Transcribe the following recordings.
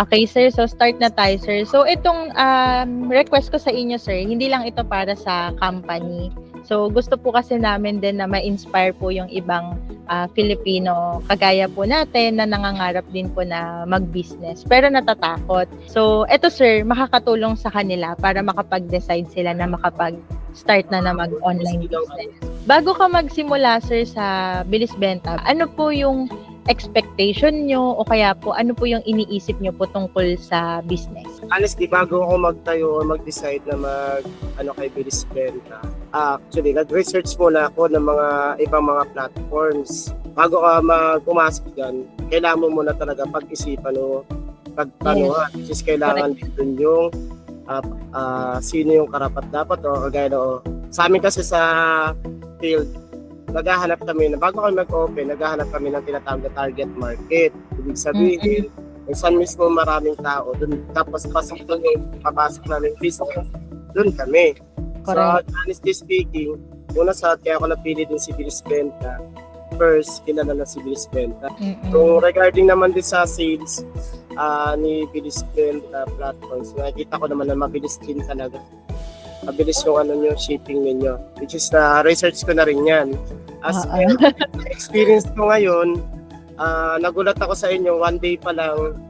Okay, sir. So, start na tayo, sir. So, itong um, request ko sa inyo, sir, hindi lang ito para sa company. So, gusto po kasi namin din na ma-inspire po yung ibang ah, Filipino kagaya po natin na nangangarap din po na mag-business pero natatakot. So, eto sir, makakatulong sa kanila para makapag-decide sila na makapag-start na na mag-online business. Bago ka magsimula sir sa bilis benta, ano po yung expectation nyo o kaya po ano po yung iniisip nyo po tungkol sa business? honestly, bago ako magtayo o mag-decide na mag, ano kay Bilis Benta, actually, nag-research muna ako ng mga ibang mga platforms. Bago ka mag pumasok dyan, kailangan mo muna talaga pag-isipan o pag ano, ah, which is kailangan din dun yung ah, ah, sino yung karapat dapat o kagaya o, sa amin kasi sa field, naghahanap kami na bago kami mag-open, naghahanap kami ng tinatawag na target market. Ibig sabihin, saan mismo maraming tao, dun, tapos pasok doon yung papasok namin business, doon kami. Correct. So, honestly speaking, una sa kaya ako napili din si Bilis Benta, first, kilala na si Bilis Benta. Mm-mm. Kung regarding naman din sa sales ah, ni Bilis Benta platforms, nakikita ko naman na mabilis din talaga. Mabilis yung ano nyo, shipping ninyo. Which is na research ko na rin yan. As Ah, in, experience ko ngayon, ah, nagulat ako sa inyo, one day pa lang,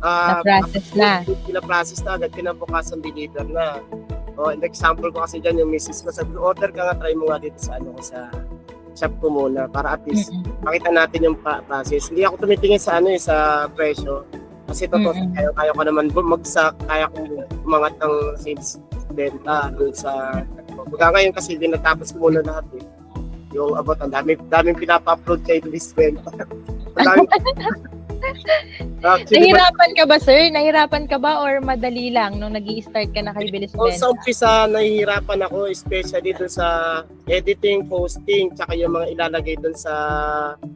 ah, Na-process na. pinaprocess na agad, kinabukasan deliver na. O, an example ko kasi dyan yung misis ko, sabi ko, order ka nga, try mo nga dito sa ano ko sa shop ko muna para at least Mm-mm. makita natin yung pa- process. Hindi ako tumitingin sa ano eh, sa presyo. Kasi totoo, Mm-mm. kaya, kaya ko naman bumagsak, kaya kong umangat ng sales benta dun sa Kaya ngayon kasi din natapos ko muna lahat eh. Yung about ang dami, daming pinapa-upload kay Bliss Benta. Dami. Actually, Nahirapan ka ba, sir? Nahirapan ka ba or madali lang nung nag start ka na kay Bilis Benta? sa umpisa, nahihirapan ako, especially dun sa editing, posting, tsaka yung mga ilalagay dun sa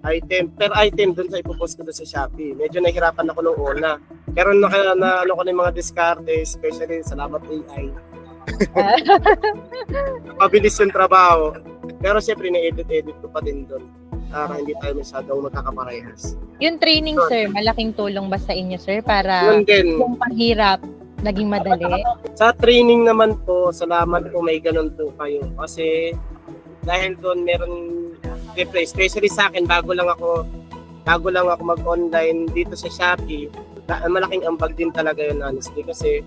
item. Per item dun sa ipopost ko dun sa Shopee. Medyo nahihirapan ako nung una. Pero naka, na, ano ko na yung mga diskarte, especially salamat AI. Mabilis yung trabaho. Pero syempre, na-edit-edit ko pa din dun. Para hindi tayo masyadong magkakaparehas. Yung training, sir, malaking tulong ba sa inyo, sir? Para din, yung pahirap naging madali? Sa training naman po, salamat po may ganun po kayo. Kasi dahil doon meron, siyempre, especially sa akin, bago lang ako, bago lang ako mag-online dito sa Shopee, malaking ambag din talaga yun honestly. Kasi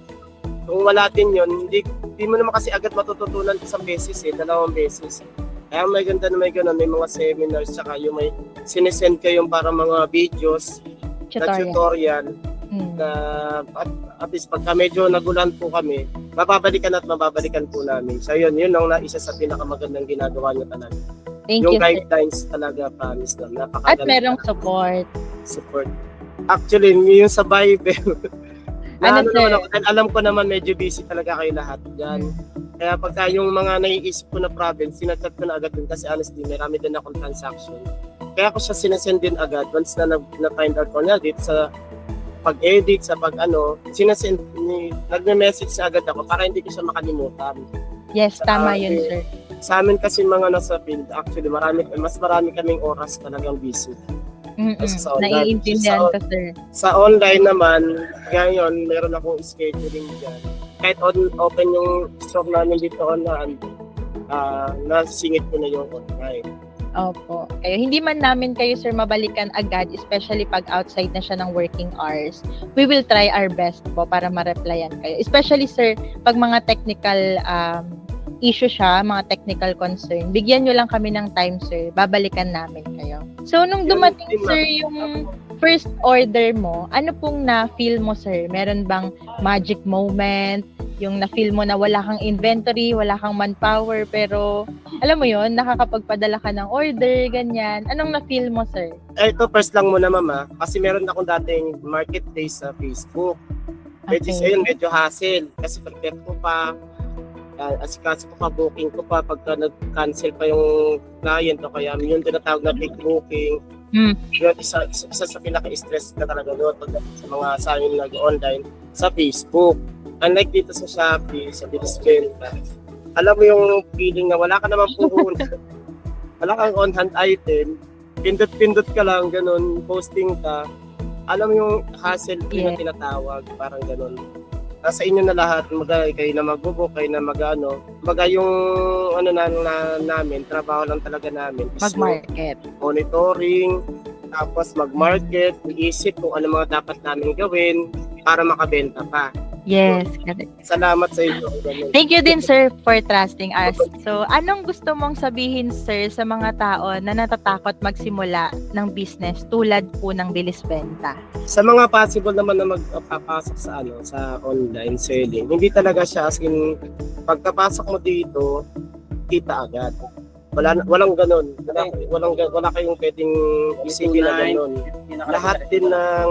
kung wala din yun, hindi, hindi mo naman kasi agad matututunan isang beses eh, dalawang beses. Kaya may ganda na may ganun, may mga seminars, saka yung may sinesend kayong para mga videos, na Tutorial. tutorial, Hmm. na at, at least pagka medyo nagulan po kami, mababalikan at mababalikan po namin. So yun, yun ang isa sa pinakamagandang ginagawa niyo talaga. Thank yung you, sir. guidelines talaga, promise. At Napakaganda merong support. support. Actually, yung sa Bible, Ano, ano, dahil alam ko naman medyo busy talaga kayo lahat dyan. Kaya pagka yung mga naiisip ko na problem, sinachat ko na agad din kasi honestly, marami din akong transaction. Kaya ko siya sinasend din agad once na, na, na find out ko niya dito sa pag-edit, sa pag-ano, sinasend, ni, nagme-message agad ako para hindi ko siya makalimutan. Yes, tama Ah, yun, okay. sir. Sa amin kasi mga nasa field, actually, marami, mas marami kaming oras talagang busy. Mm-mm. Kasi sa online. Naiintindihan Sa- ko, sir. Sa online naman, ngayon, meron akong scheduling dyan. Kahit on, open yung store namin dito online, ah nasingit ko na yung online. Opo. Kayo, hindi man namin kayo, sir, mabalikan agad, especially pag outside na siya ng working hours. We will try our best po para ma-replyan kayo. Especially, sir, pag mga technical um, issue siya, mga technical concern, bigyan nyo lang kami ng time, sir. Babalikan namin kayo. So, nung dumating, sir, yung first order mo, ano pong na-feel mo, sir? Meron bang magic moment? Yung na-feel mo na wala kang inventory, wala kang manpower, pero alam mo yon nakakapagpadala ka ng order, ganyan. Anong na-feel mo, sir? Eh, ito first lang muna mama, kasi meron akong dating marketplace sa Facebook. Is, Okay. ayun, medyo hassle. Kasi prepare ko pa, uh, asikaso ko pa, booking ko pa, pagka nag-cancel pa yung client o kaya yung tinatawag na big booking. Hmm. Yun, isa, isa, isa sa pinaka-stress ka talaga doon pag sa mga sa amin nag-online sa Facebook. Unlike dito sa Shopee, sa Bilisbenta, alam mo yung feeling na wala ka naman puhunan. wala kang on-hand item, pindot-pindot ka lang, ganun, posting ka. alam mo yung hassle free na Yeah. tinatawag, parang ganun. Nasa inyo na lahat, maga kayo na magbubo, kayo na magano. Maga yung ano na, na namin, trabaho lang talaga namin. is yung Mag-market. monitoring, tapos mag-market, iisip kung ano mga dapat namin gawin para makabenta pa. Yes, correct. Salamat sa inyo. Thank you din sir for trusting us. So, anong gusto mong sabihin sir sa mga tao na natatakot magsimula ng business tulad po ng bilis benta? Sa mga possible naman na magpapasok sa ano sa online selling, hindi talaga siya as in pagkapasok mo dito, kita agad. Wala walang ganun. Wala, walang wala kayong pwedeng isipin na ganun. Lahat din ng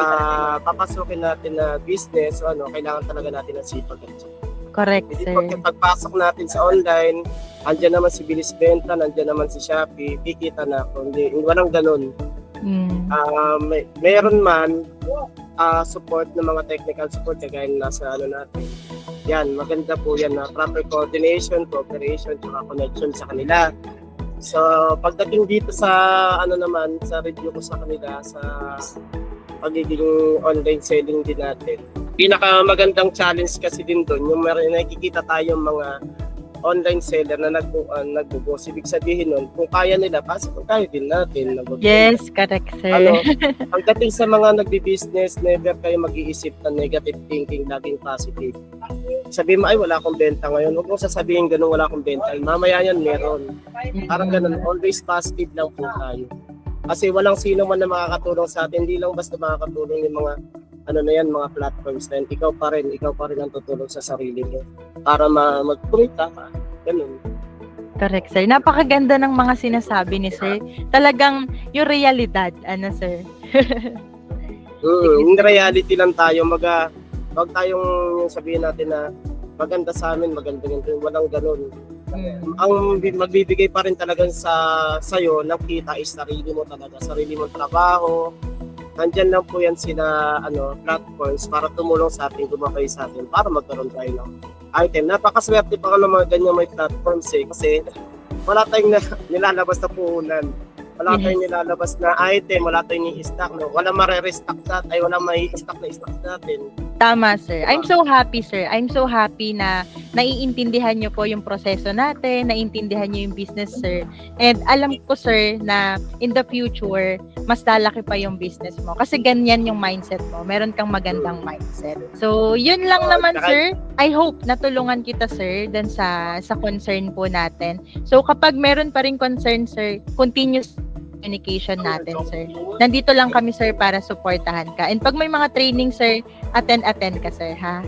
ah, papasukin natin na business, o ano, kailangan talaga natin ng sipag at sipag. Correct Hindi sir. pag pagpasok natin sa online, andyan naman si Bilis Benta, andyan naman si Shopee, kikita na ako. Hindi, walang ganun. Mm. Ah, may, meron man ah, support ng mga technical support kagaya ng nasa ano natin. Yan, maganda po yan na proper coordination, cooperation, tsaka connection sa kanila. So, pagdating dito sa ano naman, sa review ko sa kanila sa pagiging online selling din natin. Pinaka magandang challenge kasi din doon, yung meron nakikita tayong mga online seller na nag uh, nagbubo. Ibig sabihin nun, kung kaya nila, pasok kaya din natin. Nag- Yes, correct sir. ano, pagdating sa mga nagbi-business, never kayo mag-iisip ng negative thinking, laging positive. Sabi mo, ay wala akong benta ngayon. Huwag mong sasabihin ganun, wala akong benta. Mamaya yan, meron. Parang ganun, always positive lang po tayo. Kasi walang sino man na makakatulong sa atin, hindi lang basta makakatulong yung mga ano na yan, mga platforms na yan. Ikaw pa rin, ikaw pa rin ang tutulong sa sarili mo para ma magkumita ka. Ganun. Correct sir. Napakaganda ng mga sinasabi ni sir. Talagang yung realidad, ano sir? Mm, in reality lang tayo, maga, wag tayong sabihin natin na maganda sa amin, maganda ganito, walang ganun. Ang bi- magbibigay pa rin talaga sa sa'yo ng kita is sarili mo talaga, sarili mong trabaho. Nandyan lang po yan sila ano, platforms para tumulong sa atin, gumabay sa atin para magkaroon tayo ng item. Napakaswerte pa ka ng mga ganyan may platforms eh kasi wala tayong na, nilalabas na puhunan. Wala Yes. tayong nilalabas na item, wala tayong i-stock. No? Wala mare-restock natin, ay wala may stock na stock natin. Tama, sir. I'm so happy, sir. I'm so happy na naiintindihan niyo po yung proseso natin, naiintindihan niyo yung business, sir. And alam ko, sir, na in the future, mas lalaki pa yung business mo. Kasi ganyan yung mindset mo. Meron kang magandang mindset. So, yun lang Oh, naman, sir. I hope natulungan kita, sir, dun sa, sa concern po natin. So, kapag meron pa rin concern, sir, continuous communication natin, sir. Nandito lang kami, sir, para supportahan ka. And pag may mga training, sir, attend-attend ka, sir, ha?